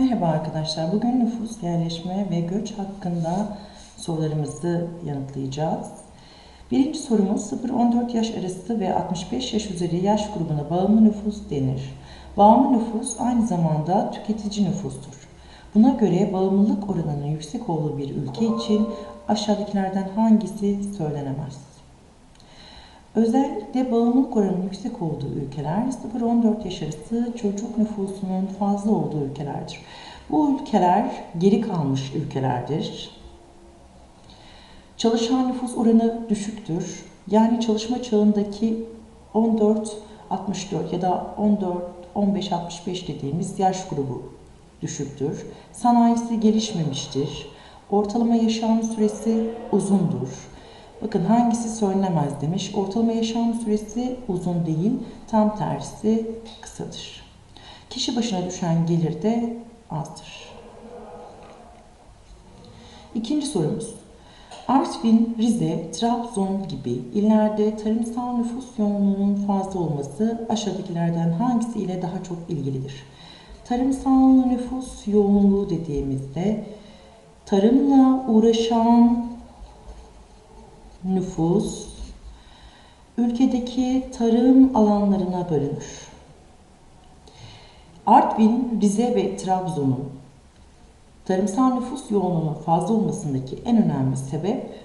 Merhaba arkadaşlar. Bugün nüfus, yerleşme ve göç hakkında sorularımızı yanıtlayacağız. Birinci sorumuz 0-14 yaş arası ve 65 yaş üzeri yaş grubuna bağımlı nüfus denir. Bağımlı nüfus aynı zamanda tüketici nüfustur. Buna göre bağımlılık oranının yüksek olduğu bir ülke için aşağıdakilerden hangisi söylenemez? Özellikle bağımlılık oranının yüksek olduğu ülkeler 0-14 yaş arası çocuk nüfusunun fazla olduğu ülkelerdir. Bu ülkeler geri kalmış ülkelerdir. Çalışan nüfus oranı düşüktür. Yani çalışma çağındaki 14-64 ya da 14-15-65 dediğimiz yaş grubu düşüktür. Sanayisi gelişmemiştir. Ortalama yaşam süresi uzundur. Bakın hangisi söylenemez demiş. Ortalama yaşam süresi uzun değil, tam tersi kısadır. Kişi başına düşen gelir de azdır. İkinci sorumuz. Artvin, Rize, Trabzon gibi illerde tarımsal nüfus yoğunluğunun fazla olması aşağıdakilerden hangisiyle daha çok ilgilidir? Tarımsal nüfus yoğunluğu dediğimizde tarımla uğraşan nüfus ülkedeki tarım alanlarına bölünür. Artvin, Rize ve Trabzon'un tarımsal nüfus yoğunluğunun fazla olmasındaki en önemli sebep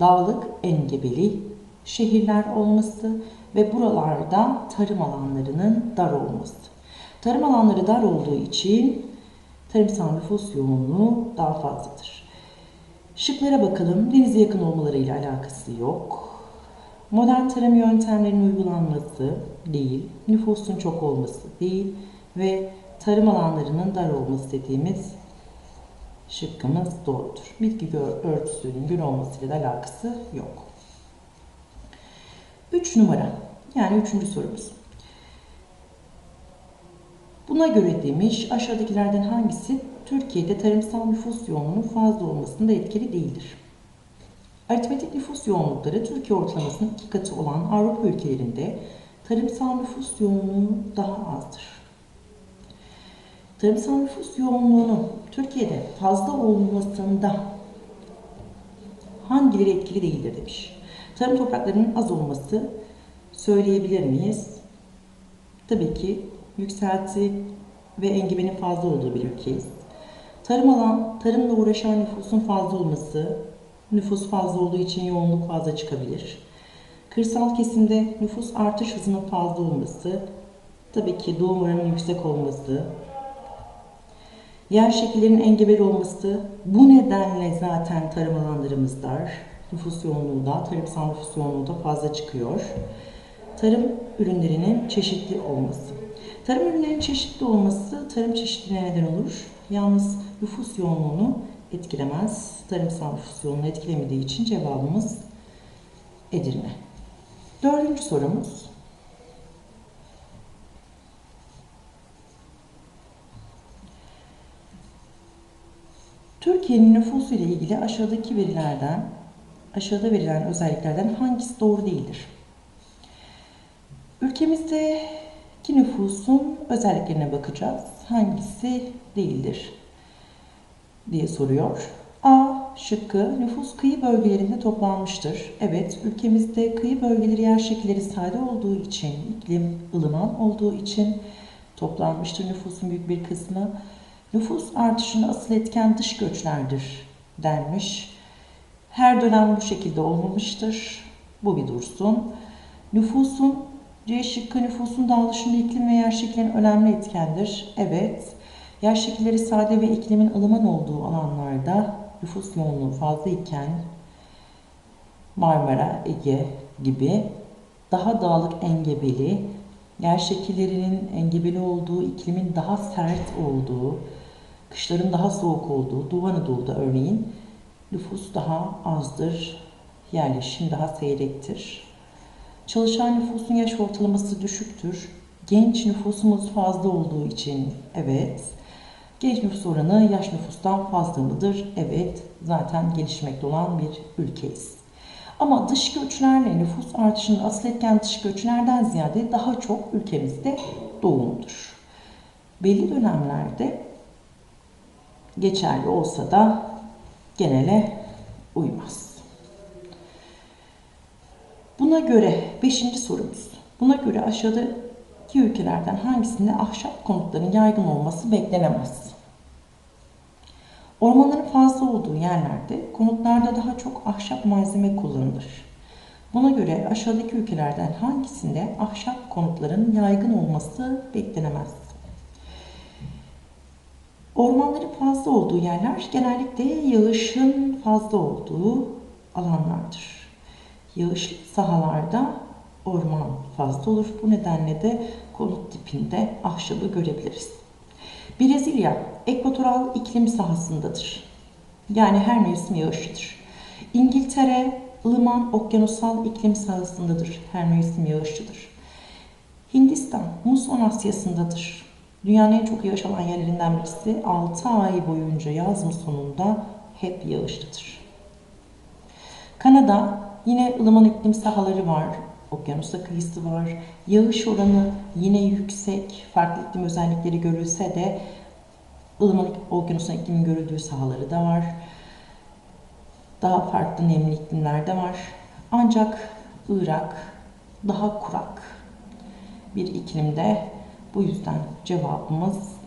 dağlık, engebeli şehirler olması ve buralarda tarım alanlarının dar olması. Tarım alanları dar olduğu için tarımsal nüfus yoğunluğu daha fazladır. Şıklara bakalım. Denize yakın olmalarıyla alakası yok. Modern tarım yöntemlerinin uygulanması değil, nüfusun çok olması değil ve tarım alanlarının dar olması dediğimiz şıkkımız doğrudur. Bitki örtüsünün gün olmasıyla da alakası yok. 3 numara yani üçüncü sorumuz. Buna göre demiş aşağıdakilerden hangisi Türkiye'de tarımsal nüfus yoğunluğunun fazla olmasında etkili değildir. Aritmetik nüfus yoğunlukları Türkiye ortalamasının iki katı olan Avrupa ülkelerinde tarımsal nüfus yoğunluğu daha azdır. Tarımsal nüfus yoğunluğunun Türkiye'de fazla olmasında hangileri etkili değildir demiş. Tarım topraklarının az olması söyleyebilir miyiz? Tabii ki yükselti ve engebenin fazla olduğu bir ülkeyiz. Tarım alan, tarımla uğraşan nüfusun fazla olması, nüfus fazla olduğu için yoğunluk fazla çıkabilir. Kırsal kesimde nüfus artış hızının fazla olması, tabii ki doğum oranının yüksek olması, yer şekillerinin engebeli olması, bu nedenle zaten tarım alanlarımız dar, nüfus yoğunluğu da, tarımsal nüfus yoğunluğu da fazla çıkıyor. Tarım ürünlerinin çeşitli olması. Tarım ürünlerinin çeşitli olması tarım çeşitliliğine neden olur. Yalnız nüfus yoğunluğunu etkilemez. Tarımsal nüfus yoğunluğunu etkilemediği için cevabımız Edirne. Dördüncü sorumuz. Türkiye'nin nüfusu ile ilgili aşağıdaki verilerden, aşağıda verilen özelliklerden hangisi doğru değildir? Ülkemizdeki nüfusun özelliklerine bakacağız. Hangisi değildir? Diye soruyor. A şıkkı nüfus kıyı bölgelerinde toplanmıştır. Evet, ülkemizde kıyı bölgeleri yer şekilleri sade olduğu için, iklim ılıman olduğu için toplanmıştır nüfusun büyük bir kısmı. Nüfus artışını asıl etken dış göçlerdir denmiş. Her dönem bu şekilde olmamıştır. Bu bir dursun. Nüfusun C şıkkı nüfusun dağılışında iklim ve yer şekillerinin önemli etkendir. Evet. Yer şekilleri sade ve iklimin ılıman olduğu alanlarda nüfus yoğunluğu fazla iken Marmara, Ege gibi daha dağlık engebeli, yer şekillerinin engebeli olduğu, iklimin daha sert olduğu, kışların daha soğuk olduğu Doğu Anadolu'da örneğin nüfus daha azdır, yerleşim daha seyrektir. Çalışan nüfusun yaş ortalaması düşüktür. Genç nüfusumuz fazla olduğu için evet. Genç nüfus oranı yaş nüfustan fazla mıdır? Evet. Zaten gelişmekte olan bir ülkeyiz. Ama dış göçlerle nüfus artışının asıl etken dış göçlerden ziyade daha çok ülkemizde doğumdur. Belli dönemlerde geçerli olsa da genele uymaz. Buna göre beşinci sorumuz. Buna göre aşağıdaki ülkelerden hangisinde ahşap konutların yaygın olması beklenemez? Ormanların fazla olduğu yerlerde konutlarda daha çok ahşap malzeme kullanılır. Buna göre aşağıdaki ülkelerden hangisinde ahşap konutların yaygın olması beklenemez? Ormanların fazla olduğu yerler genellikle yağışın fazla olduğu alanlardır. Yağışlı sahalarda orman fazla olur. Bu nedenle de konut tipinde ahşabı görebiliriz. Brezilya ekvatoral iklim sahasındadır. Yani her mevsim yağışlıdır. İngiltere ılıman okyanusal iklim sahasındadır. Her mevsim yağışlıdır. Hindistan muson Asyası'ndadır. Dünyanın en çok yağış alan yerlerinden birisi 6 ay boyunca yaz musonunda hep yağışlıdır. Kanada yine ılıman iklim sahaları var. Okyanusa kıyısı var. Yağış oranı yine yüksek. Farklı iklim özellikleri görülse de ılıman okyanusun iklimin görüldüğü sahaları da var. Daha farklı nemli iklimler de var. Ancak Irak daha kurak bir iklimde. Bu yüzden cevabımız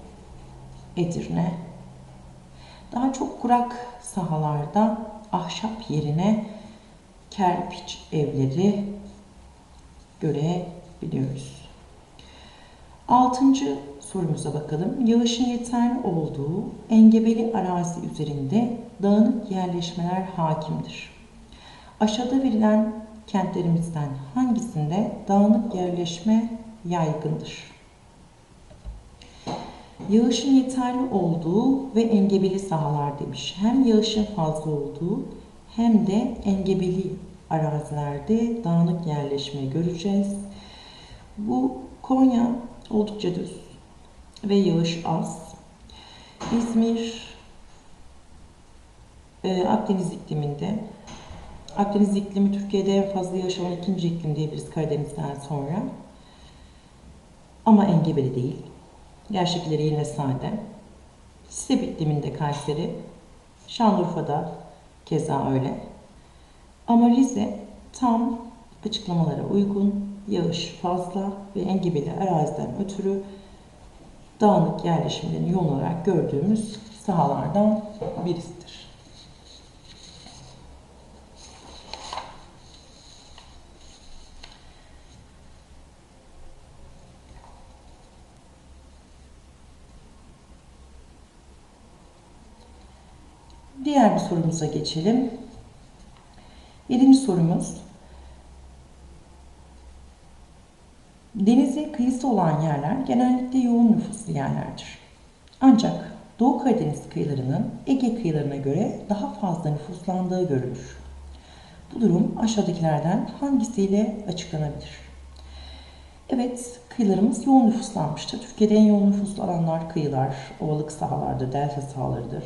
Edirne. Daha çok kurak sahalarda ahşap yerine kerpiç evleri görebiliyoruz. Altıncı sorumuza bakalım. Yağışın yeterli olduğu engebeli arazi üzerinde dağınık yerleşmeler hakimdir. Aşağıda verilen kentlerimizden hangisinde dağınık yerleşme yaygındır? Yağışın yeterli olduğu ve engebeli sahalar demiş. Hem yağışın fazla olduğu hem de engebeli arazilerde dağınık yerleşme göreceğiz. Bu Konya oldukça düz ve yağış az. İzmir e, Akdeniz ikliminde. Akdeniz iklimi Türkiye'de en fazla yağış alan ikinci iklim diyebiliriz Karadeniz'den sonra. Ama engebeli değil. Yer şekilleri yine sade. Sitep ikliminde Kayseri. Şanlıurfa'da keza öyle. Ama Rize tam açıklamalara uygun, yağış fazla ve engebeli araziden ötürü dağınık yerleşimlerini yoğun olarak gördüğümüz sahalardan birisidir. Diğer bir sorumuza geçelim. Yedinci sorumuz. Denize kıyısı olan yerler genellikle yoğun nüfuslu yerlerdir. Ancak Doğu Karadeniz kıyılarının Ege kıyılarına göre daha fazla nüfuslandığı görülür. Bu durum aşağıdakilerden hangisiyle açıklanabilir? Evet, kıyılarımız yoğun nüfuslanmıştır. Türkiye'de en yoğun nüfuslu alanlar kıyılar, ovalık sahalardır, delta sahalarıdır.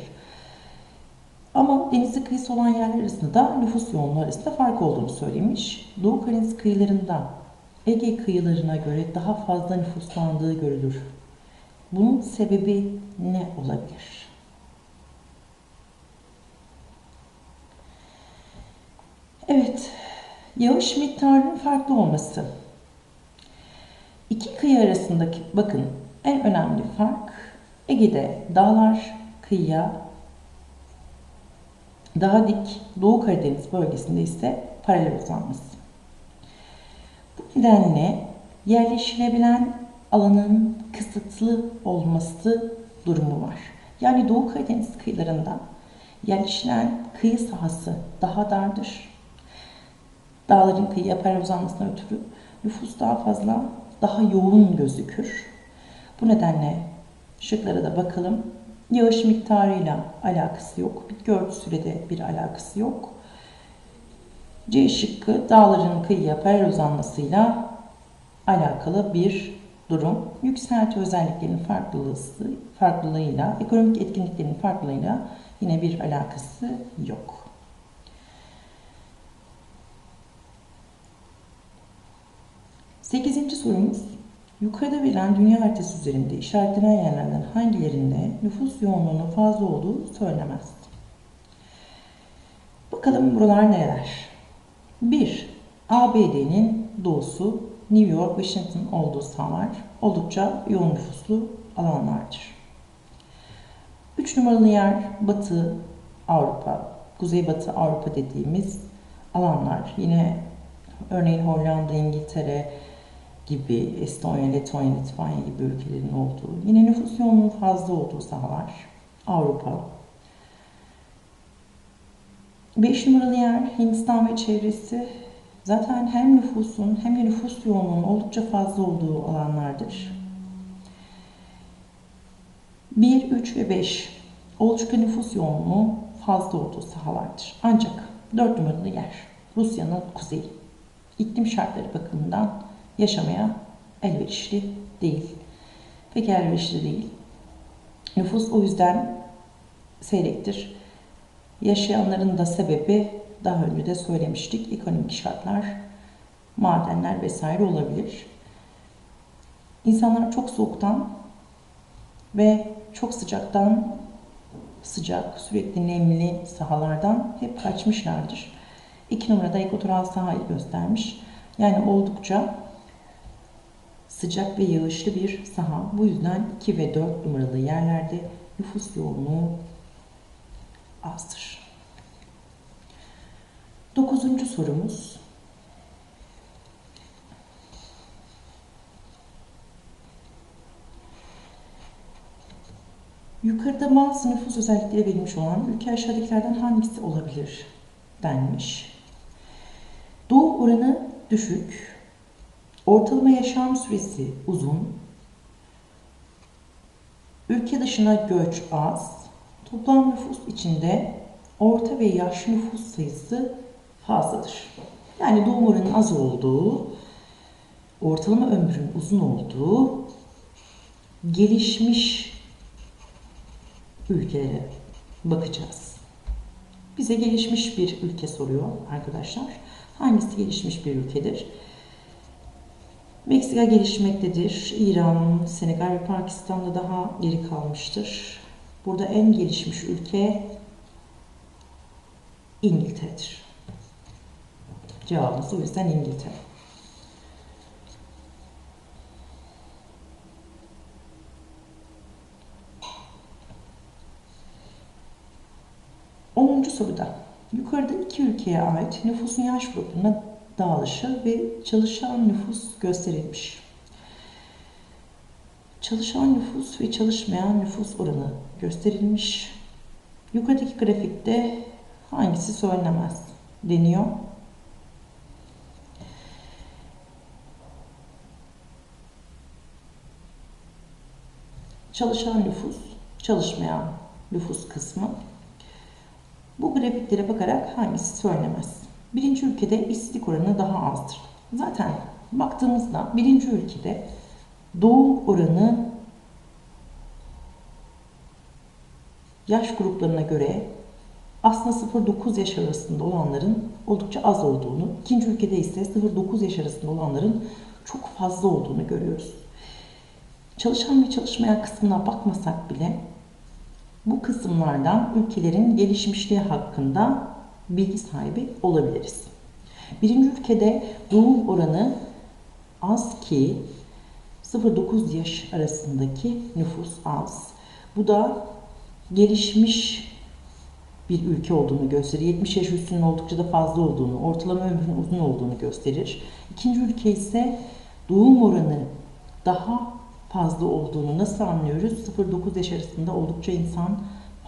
Ama denize kıyısı olan yerler arasında da nüfus yoğunluğu arasında fark olduğunu söylemiş. Doğu Karadeniz kıyılarında Ege kıyılarına göre daha fazla nüfuslandığı görülür. Bunun sebebi ne olabilir? Evet, yağış miktarının farklı olması. İki kıyı arasındaki bakın en önemli fark Ege'de dağlar kıyıya daha dik Doğu Karadeniz bölgesinde ise paralel uzanması. Bu nedenle yerleşilebilen alanın kısıtlı olması durumu var. Yani Doğu Karadeniz kıyılarında yerleşilen kıyı sahası daha dardır. Dağların kıyıya paralel uzanmasına ötürü nüfus daha fazla, daha yoğun gözükür. Bu nedenle şıklara da bakalım. Yağış miktarıyla alakası yok. Bitki örtüsüyle de bir alakası yok. C şıkkı dağların kıyıya paralel uzanmasıyla alakalı bir durum. Yükselti özelliklerinin farklılığı, farklılığıyla, ekonomik etkinliklerin farklılığıyla yine bir alakası yok. Sekizinci sorumuz. Yukarıda verilen dünya haritası üzerinde işaretlenen yerlerden hangilerinde nüfus yoğunluğunun fazla olduğu söylenemez. Bakalım buralar nereler? 1. ABD'nin doğusu New York, Washington olduğu sahalar oldukça yoğun nüfuslu alanlardır. 3 numaralı yer Batı Avrupa, Kuzeybatı Avrupa dediğimiz alanlar. Yine örneğin Hollanda, İngiltere gibi, Estonya, Letonya, Litvanya gibi ülkelerin olduğu, yine nüfus yoğunluğunun fazla olduğu sahalar. Avrupa. 5 numaralı yer Hindistan ve çevresi. Zaten hem nüfusun hem de nüfus yoğunluğunun oldukça fazla olduğu alanlardır. 1, 3 ve 5 oldukça nüfus yoğunluğu fazla olduğu sahalardır. Ancak 4 numaralı yer Rusya'nın kuzeyi. İklim şartları bakımından yaşamaya elverişli değil. Pek elverişli değil. Nüfus o yüzden seyrektir. Yaşayanların da sebebi daha önce de söylemiştik. Ekonomik şartlar, madenler vesaire olabilir. İnsanlar çok soğuktan ve çok sıcaktan sıcak, sürekli nemli sahalardan hep kaçmışlardır. İki numarada ekvatoral sahayı göstermiş. Yani oldukça sıcak ve yağışlı bir saha. Bu yüzden 2 ve 4 numaralı yerlerde nüfus yoğunluğu azdır. Dokuzuncu sorumuz. Yukarıda bazı nüfus özellikleri verilmiş olan ülke aşağıdakilerden hangisi olabilir denmiş. Doğum oranı düşük, ortalama yaşam süresi uzun, ülke dışına göç az, toplam nüfus içinde orta ve yaşlı nüfus sayısı fazladır. Yani doğum oranının az olduğu, ortalama ömrün uzun olduğu, gelişmiş ülkelere bakacağız. Bize gelişmiş bir ülke soruyor arkadaşlar. Hangisi gelişmiş bir ülkedir? Meksika gelişmektedir. İran, Senegal ve Pakistan'da daha geri kalmıştır. Burada en gelişmiş ülke İngiltere'dir. Cevabımız o yüzden İngiltere. Onuncu soruda yukarıda iki ülkeye ait nüfusun yaş grubuna dağılışı ve çalışan nüfus gösterilmiş. Çalışan nüfus ve çalışmayan nüfus oranı gösterilmiş. Yukarıdaki grafikte hangisi söylenemez deniyor. Çalışan nüfus, çalışmayan nüfus kısmı. Bu grafiklere bakarak hangisi söylenemez. Birinci ülkede işsizlik oranı daha azdır. Zaten baktığımızda birinci ülkede doğum oranı yaş gruplarına göre aslında 0-9 yaş arasında olanların oldukça az olduğunu, ikinci ülkede ise 0-9 yaş arasında olanların çok fazla olduğunu görüyoruz. Çalışan ve çalışmayan kısmına bakmasak bile bu kısımlardan ülkelerin gelişmişliği hakkında bilgi sahibi olabiliriz. Birinci ülkede doğum oranı az ki 0-9 yaş arasındaki nüfus az. Bu da gelişmiş bir ülke olduğunu gösterir. 70 yaş üstünün oldukça da fazla olduğunu, ortalama ömrün uzun olduğunu gösterir. İkinci ülke ise doğum oranı daha fazla olduğunu nasıl anlıyoruz? 0-9 yaş arasında oldukça insan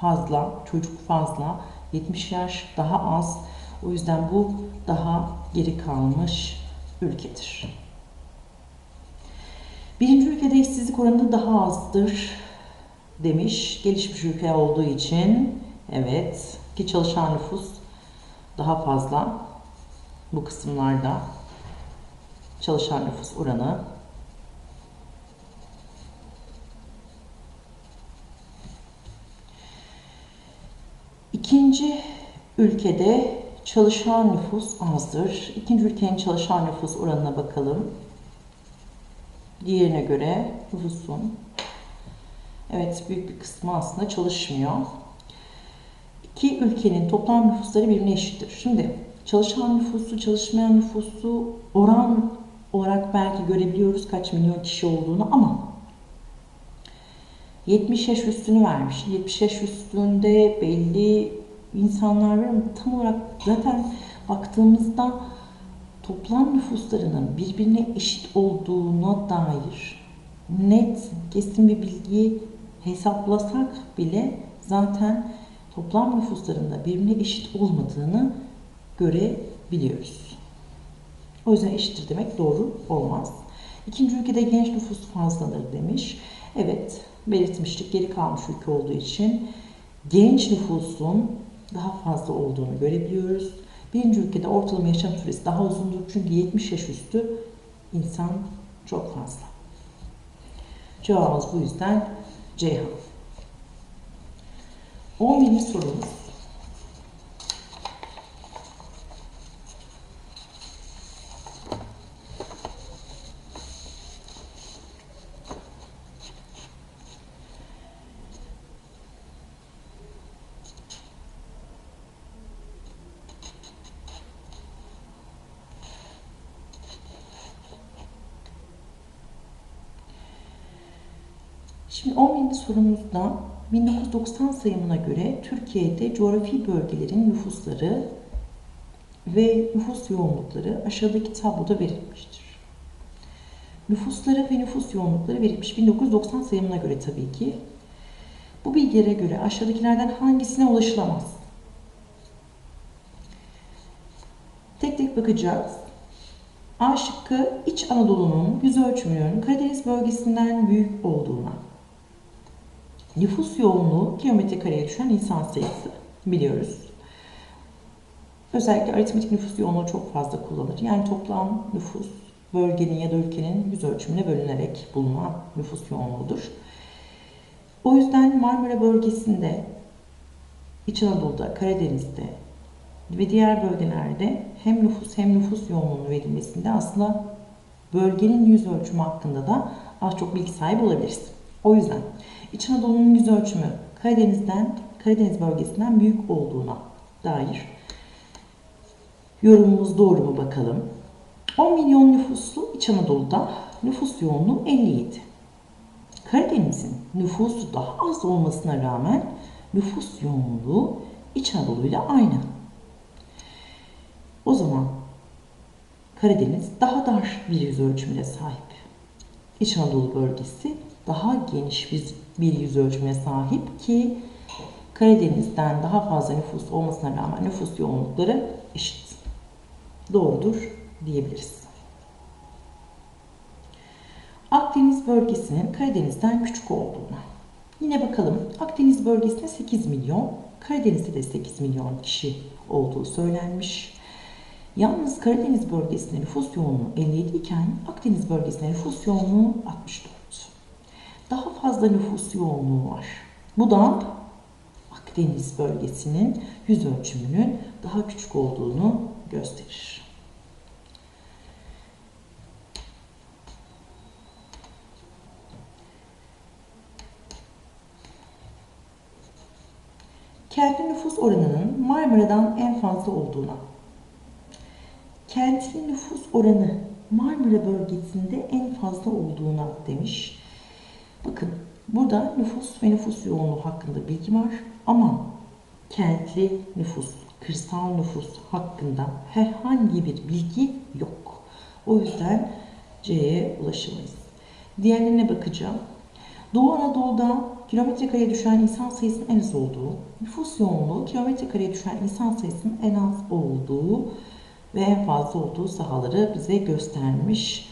fazla, çocuk fazla, 70 yaş daha az. O yüzden bu daha geri kalmış ülkedir. Birinci ülkede işsizlik oranı daha azdır demiş. Gelişmiş ülke olduğu için evet ki çalışan nüfus daha fazla bu kısımlarda çalışan nüfus oranı İkinci ülkede çalışan nüfus azdır. İkinci ülkenin çalışan nüfus oranına bakalım. diğerine göre nüfusun evet büyük bir kısmı aslında çalışmıyor. İki ülkenin toplam nüfusları birbirine eşittir. Şimdi çalışan nüfusu, çalışmayan nüfusu oran olarak belki görebiliyoruz kaç milyon kişi olduğunu ama 70 yaş üstünü vermiş. 70 yaş üstünde belli insanlar var ama tam olarak zaten baktığımızda toplam nüfuslarının birbirine eşit olduğuna dair net, kesin bir bilgi hesaplasak bile zaten toplam nüfuslarında birbirine eşit olmadığını görebiliyoruz. O yüzden eşittir demek doğru olmaz. İkinci ülkede genç nüfus fazladır demiş. Evet, belirtmiştik geri kalmış ülke olduğu için genç nüfusun daha fazla olduğunu görebiliyoruz. Birinci ülkede ortalama yaşam süresi daha uzundur çünkü 70 yaş üstü insan çok fazla. Cevabımız bu yüzden Ceyhan. 11. sorumuz. Şimdi 11. sorumuzda 1990 sayımına göre Türkiye'de coğrafi bölgelerin nüfusları ve nüfus yoğunlukları aşağıdaki tabloda verilmiştir. Nüfusları ve nüfus yoğunlukları verilmiş 1990 sayımına göre tabii ki. Bu bilgilere göre aşağıdakilerden hangisine ulaşılamaz? Tek tek bakacağız. A şıkkı İç Anadolu'nun yüz ölçümünün Karadeniz bölgesinden büyük olduğuna. Nüfus yoğunluğu kilometre kareye düşen insan sayısı biliyoruz. Özellikle aritmetik nüfus yoğunluğu çok fazla kullanılır. Yani toplam nüfus bölgenin ya da ülkenin yüz ölçümüne bölünerek bulunan nüfus yoğunluğudur. O yüzden Marmara bölgesinde, İç Anadolu'da, Karadeniz'de ve diğer bölgelerde hem nüfus hem nüfus yoğunluğunun verilmesinde aslında bölgenin yüz ölçümü hakkında da az çok bilgi sahibi olabiliriz. O yüzden İç Anadolu'nun yüz ölçümü Karadeniz'den, Karadeniz bölgesinden büyük olduğuna dair yorumumuz doğru mu bakalım. 10 milyon nüfuslu İç Anadolu'da nüfus yoğunluğu 57. Karadeniz'in nüfusu daha az olmasına rağmen nüfus yoğunluğu İç Anadolu ile aynı. O zaman Karadeniz daha dar bir yüz ölçümüne sahip. İç Anadolu bölgesi daha geniş bir, bir yüz ölçümüne sahip ki Karadeniz'den daha fazla nüfus olmasına rağmen nüfus yoğunlukları eşit. Doğrudur diyebiliriz. Akdeniz bölgesinin Karadeniz'den küçük olduğuna. Yine bakalım Akdeniz bölgesinde 8 milyon, Karadeniz'de de 8 milyon kişi olduğu söylenmiş. Yalnız Karadeniz bölgesinde nüfus yoğunluğu 57 iken Akdeniz bölgesinde nüfus yoğunluğu 64. Daha fazla nüfus yoğunluğu var. Bu da Akdeniz bölgesinin yüz ölçümünün daha küçük olduğunu gösterir. Kentli nüfus oranının Marmara'dan en fazla olduğuna. Kentli nüfus oranı Marmara bölgesinde en fazla olduğuna demiş. Bakın burada nüfus ve nüfus yoğunluğu hakkında bilgi var ama kentli nüfus, kırsal nüfus hakkında herhangi bir bilgi yok. O yüzden C'ye ulaşamayız. Diğerlerine bakacağım. Doğu Anadolu'da kilometre kareye düşen insan sayısının en az olduğu, nüfus yoğunluğu kilometre kareye düşen insan sayısının en az olduğu ve en fazla olduğu sahaları bize göstermiş.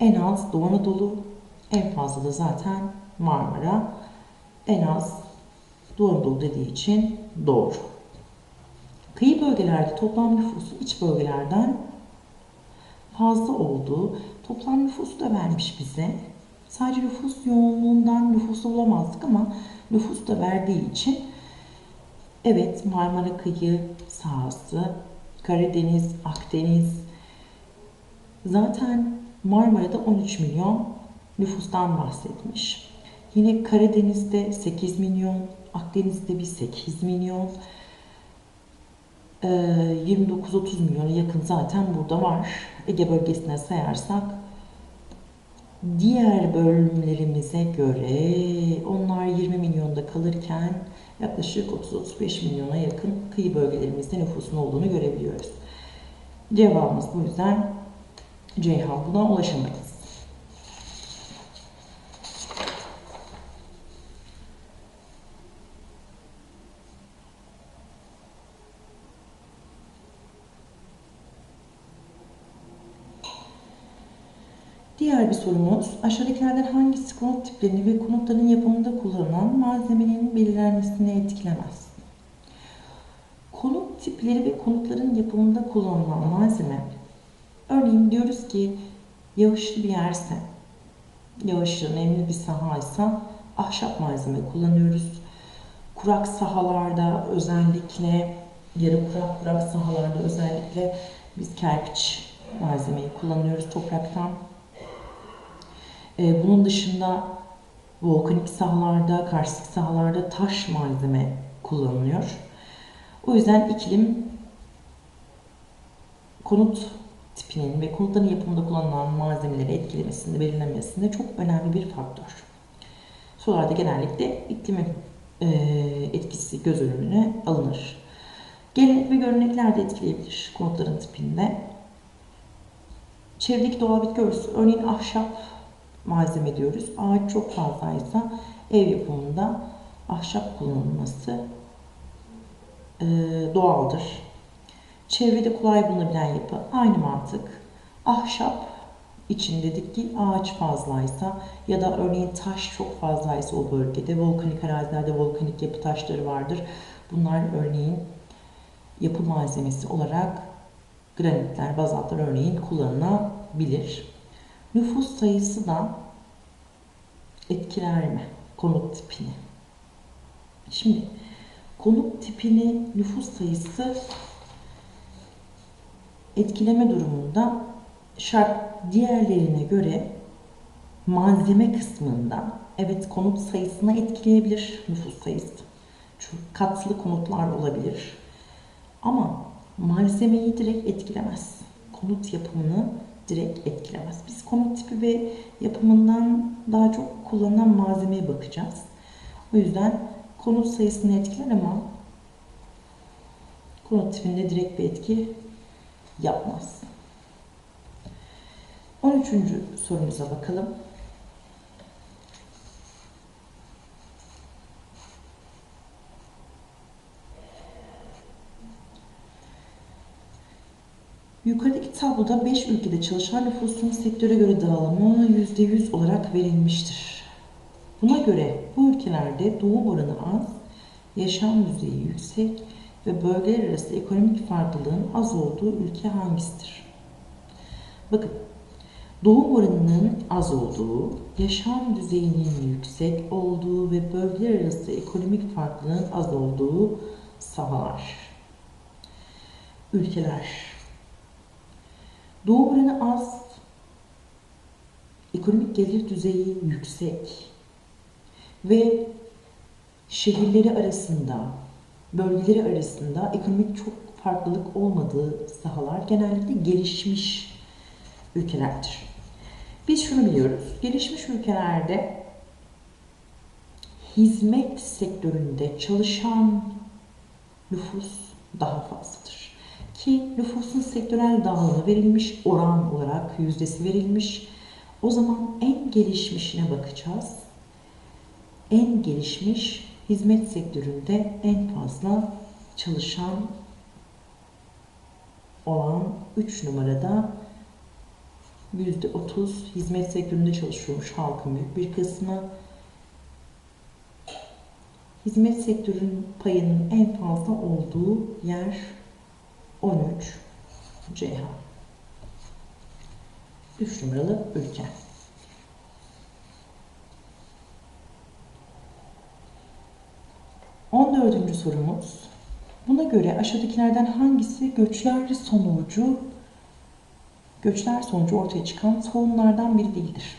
En az Doğu Anadolu, en fazla da zaten Marmara. En az Doğu Anadolu dediği için doğru. Kıyı bölgelerde toplam nüfusu iç bölgelerden fazla olduğu, toplam nüfusu da vermiş bize. Sadece nüfus yoğunluğundan nüfusu bulamazdık ama nüfus da verdiği için evet Marmara kıyı sahası, Karadeniz, Akdeniz zaten Marmara'da 13 milyon nüfustan bahsetmiş. Yine Karadeniz'de 8 milyon, Akdeniz'de bir 8 milyon, ee, 29-30 milyona yakın zaten burada var. Ege bölgesine sayarsak diğer bölümlerimize göre onlar 20 milyonda kalırken yaklaşık 30-35 milyona yakın kıyı bölgelerimizde nüfusun olduğunu görebiliyoruz. Cevabımız bu yüzden Ceyhan buna ulaşamayız. Sorumuz, aşağıdakilerden hangisi konut tiplerini ve konutların yapımında kullanılan malzemenin belirlenmesine etkilemez? Konut tipleri ve konutların yapımında kullanılan malzeme, örneğin diyoruz ki yağışlı bir yerse, yağışlı, nemli bir sahaysa ahşap malzeme kullanıyoruz. Kurak sahalarda özellikle, yarı kurak kurak sahalarda özellikle biz kerpiç malzemeyi kullanıyoruz topraktan. Ee, bunun dışında volkanik sahalarda, karstik sahalarda taş malzeme kullanılıyor. O yüzden iklim konut tipinin ve konutların yapımında kullanılan malzemeleri etkilemesinde, belirlemesinde çok önemli bir faktör. Sorularda genellikle iklimin e, etkisi göz önüne alınır. Gelenek ve görenekler de etkileyebilir konutların tipinde. Çevredeki doğal bitki örtüsü, örneğin ahşap malzeme diyoruz. Ağaç çok fazlaysa ev yapımında ahşap kullanılması e, doğaldır. Çevrede kolay bulunabilen yapı aynı mantık. Ahşap için dedik ki ağaç fazlaysa ya da örneğin taş çok fazlaysa o bölgede volkanik arazilerde volkanik yapı taşları vardır. Bunlar örneğin yapı malzemesi olarak granitler, bazaltlar örneğin kullanılabilir. Nüfus sayısı da etkiler mi konut tipini? Şimdi konut tipini nüfus sayısı etkileme durumunda şart diğerlerine göre malzeme kısmında evet konut sayısına etkileyebilir nüfus sayısı. Çok katlı konutlar olabilir. Ama malzemeyi direkt etkilemez. Konut yapımını direkt etkilemez. Biz konut tipi ve yapımından daha çok kullanılan malzemeye bakacağız. O yüzden konut sayısını etkiler ama konut tipinde direkt bir etki yapmaz. 13. sorumuza bakalım. Yukarıdaki tabloda 5 ülkede çalışan nüfusun sektöre göre dağılımı %100 olarak verilmiştir. Buna göre bu ülkelerde doğum oranı az, yaşam düzeyi yüksek ve bölgeler arası ekonomik farklılığın az olduğu ülke hangisidir? Bakın, doğum oranının az olduğu, yaşam düzeyinin yüksek olduğu ve bölgeler arası ekonomik farklılığın az olduğu sahalar. Ülkeler Doğum oranı az, ekonomik gelir düzeyi yüksek ve şehirleri arasında, bölgeleri arasında ekonomik çok farklılık olmadığı sahalar genellikle gelişmiş ülkelerdir. Biz şunu biliyoruz, gelişmiş ülkelerde hizmet sektöründe çalışan nüfus daha fazladır ki nüfusun sektörel dağılımı verilmiş, oran olarak yüzdesi verilmiş. O zaman en gelişmişine bakacağız. En gelişmiş hizmet sektöründe en fazla çalışan olan 3 numarada %30 hizmet sektöründe çalışıyormuş halkın büyük bir kısmı. Hizmet sektörünün payının en fazla olduğu yer 13 Ceyhan. 3 numaralı ülke. On dördüncü sorumuz. Buna göre aşağıdakilerden hangisi göçler sonucu göçler sonucu ortaya çıkan sorunlardan biri değildir?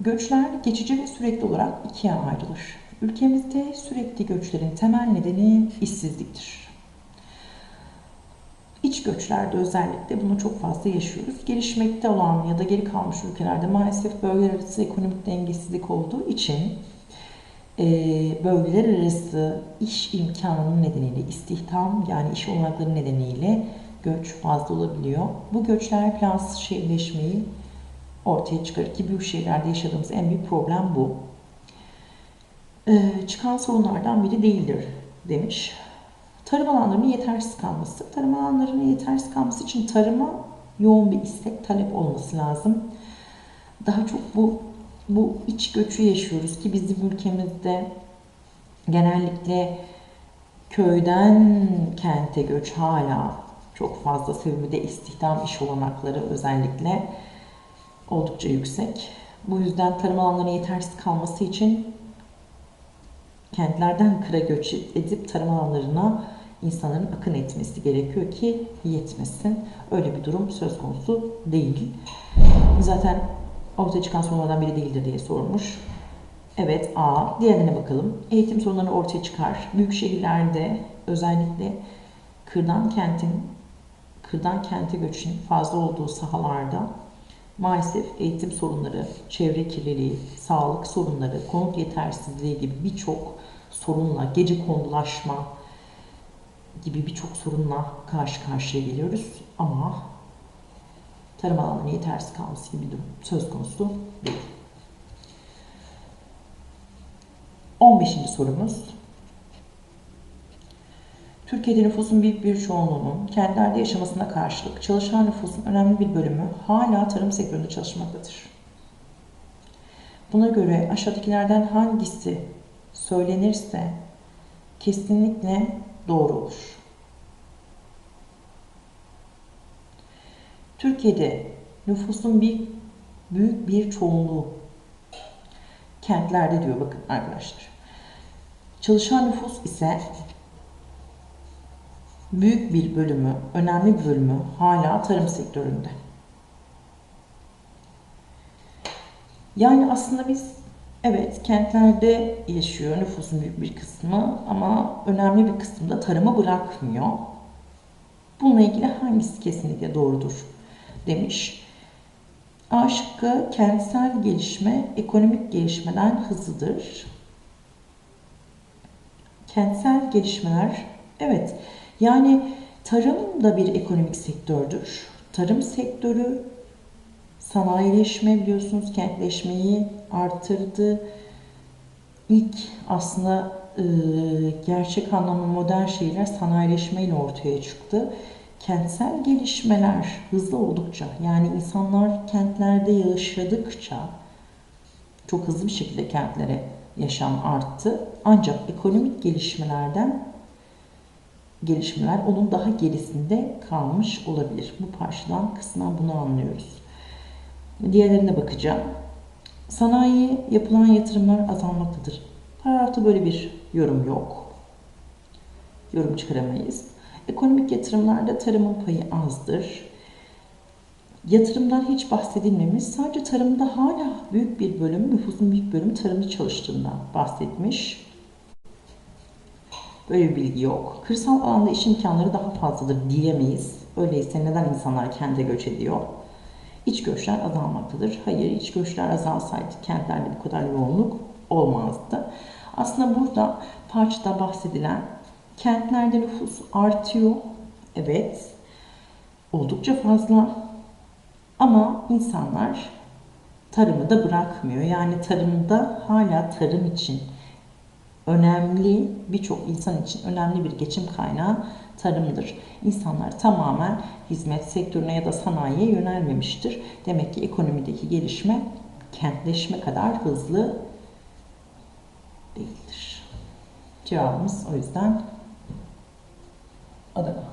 Göçler geçici ve sürekli olarak ikiye ayrılır. Ülkemizde sürekli göçlerin temel nedeni işsizliktir. İç göçlerde özellikle bunu çok fazla yaşıyoruz. Gelişmekte olan ya da geri kalmış ülkelerde maalesef bölgeler arası ekonomik dengesizlik olduğu için e, bölgeler arası iş imkanının nedeniyle, istihdam yani iş olanakları nedeniyle göç fazla olabiliyor. Bu göçler plansız şehirleşmeyi ortaya çıkarır ki büyük şehirlerde yaşadığımız en büyük problem bu. Ee, çıkan sorunlardan biri değildir demiş. Tarım alanlarının yetersiz kalması. Tarım alanlarının yetersiz kalması için tarıma yoğun bir istek, talep olması lazım. Daha çok bu bu iç göçü yaşıyoruz ki bizim ülkemizde genellikle köyden kente göç hala çok fazla sebebi istihdam iş olanakları özellikle oldukça yüksek. Bu yüzden tarım alanlarının yetersiz kalması için kentlerden kıra göç edip tarım alanlarına insanların akın etmesi gerekiyor ki yetmesin. Öyle bir durum söz konusu değil. Zaten ortaya çıkan sorunlardan biri değildir diye sormuş. Evet A. Diğerine bakalım. Eğitim sorunları ortaya çıkar. Büyük şehirlerde özellikle kırdan kentin kırdan kente göçün fazla olduğu sahalarda maalesef eğitim sorunları, çevre kirliliği, sağlık sorunları, konut yetersizliği gibi birçok sorunla, gece kondulaşma gibi birçok sorunla karşı karşıya geliyoruz. Ama tarım alanının yetersiz kalması gibi bir söz konusu değil. 15. sorumuz. Türkiye'de nüfusun büyük bir çoğunluğunun kentlerde yaşamasına karşılık çalışan nüfusun önemli bir bölümü hala tarım sektöründe çalışmaktadır. Buna göre aşağıdakilerden hangisi söylenirse kesinlikle doğru olur. Türkiye'de nüfusun bir büyük bir çoğunluğu kentlerde diyor bakın arkadaşlar. Çalışan nüfus ise büyük bir bölümü, önemli bir bölümü hala tarım sektöründe. Yani aslında biz evet kentlerde yaşıyor nüfusun büyük bir kısmı ama önemli bir kısmı da tarımı bırakmıyor. Bununla ilgili hangisi kesinlikle doğrudur demiş. A şıkkı kentsel gelişme ekonomik gelişmeden hızlıdır. Kentsel gelişmeler evet yani tarım da bir ekonomik sektördür. Tarım sektörü sanayileşme biliyorsunuz kentleşmeyi artırdı. İlk aslında e, gerçek anlamda modern şehirler sanayileşmeyle ortaya çıktı. Kentsel gelişmeler hızlı oldukça yani insanlar kentlerde yaşadıkça çok hızlı bir şekilde kentlere yaşam arttı. Ancak ekonomik gelişmelerden gelişmeler onun daha gerisinde kalmış olabilir. Bu parçadan kısmen bunu anlıyoruz. Diğerlerine bakacağım. Sanayiye yapılan yatırımlar azalmaktadır. Paragrafta böyle bir yorum yok. Yorum çıkaramayız. Ekonomik yatırımlarda tarımın payı azdır. Yatırımdan hiç bahsedilmemiş. Sadece tarımda hala büyük bir bölüm, nüfusun büyük bölümü tarımda çalıştığından bahsetmiş. Böyle bir bilgi yok. Kırsal alanda iş imkanları daha fazladır diyemeyiz. Öyleyse neden insanlar kente göç ediyor? İç göçler azalmaktadır. Hayır, iç göçler azalsaydı kentlerde bu kadar yoğunluk olmazdı. Aslında burada parçada bahsedilen kentlerde nüfus artıyor. Evet. Oldukça fazla. Ama insanlar tarımı da bırakmıyor. Yani tarımda hala tarım için önemli, birçok insan için önemli bir geçim kaynağı tarımdır. İnsanlar tamamen hizmet sektörüne ya da sanayiye yönelmemiştir. Demek ki ekonomideki gelişme kentleşme kadar hızlı değildir. Cevabımız o yüzden Adana.